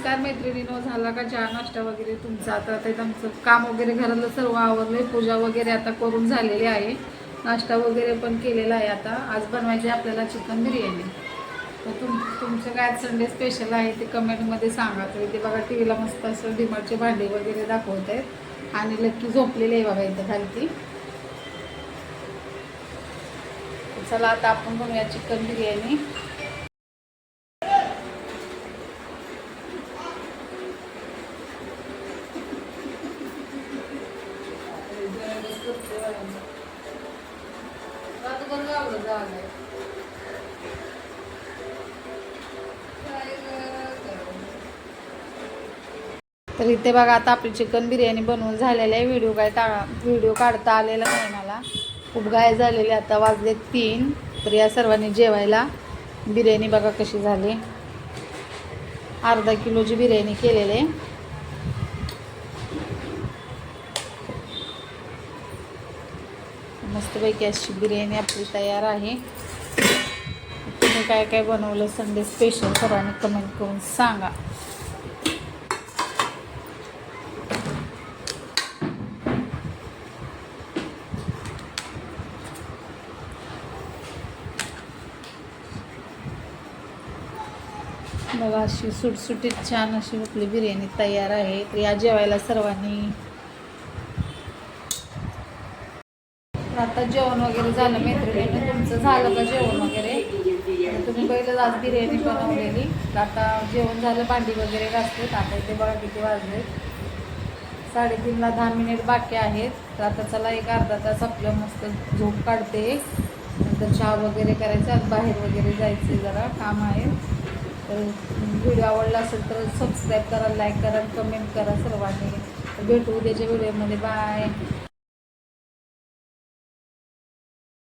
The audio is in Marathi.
नमस्कार मैत्रिणीनो झाला का चहा नाश्ता वगैरे तुमचा? आता ते आमचं काम वगैरे घरातलं सर्व आवरलं पूजा वगैरे आता करून झालेली आहे. नाश्ता वगैरे पण केलेला आहे आता. आज बनवायची आपल्याला चिकन बिर्याणी. तर तुम तुमचं काय संडे स्पेशल आहे ते कमेंटमध्ये सांगा. तर इथे बघा टी व्हीला मस्त असं डिमार्टचे भांडे वगैरे दाखवत आहेत आणि लक्की झोपलेली आहे बघा इथं खालती. चला आता आपण बनवूया चिकन बिर्याणी. तर इथे बघा आता आपली चिकन बिर्याणी बनवून झालेली आहे. व्हिडिओ काय टा व्हिडिओ काढता आलेला नाही मला. खूप गाय झालेली आता वाजले तीन. तर या सर्वांनी जेवायला. बिर्याणी बघा कशी झाली. अर्धा किलोची बिर्याणी केलेली आहे. मस्तपैकी अशी बिर्याणी आपली तयार आहे. तुम्ही काय काय बनवलं संडे स्पेशल सर्वांनी कमेंट करून सांगा. बघा अशी सुटसुटीत छान अशी आपली बिर्याणी तयार आहे. तर या जेवायला सर्वांनी आता जेवण वगैरे झालं मैत्रिणी तुमचं झालं का जेवण वगैरे? तुम्ही पहिलं आज बिर्याणी बनवलेली. आता जेवण झालं भांडी वगैरे घासते आता इथे बघा किती वाजले. साडेतीनला दहा मिनिट बाकी आहेत. तर आता चला एक अर्धा तास आपलं मस्त झोप काढते. नंतर चहा वगैरे करायचा बाहेर वगैरे जायचं जरा. काम आहे. तर व्हिडिओ आवडला असेल तर सबस्क्राईब करा लाईक करा कमेंट करा सर्वांनी. भेटू उद्याच्या व्हिडिओमध्ये बाय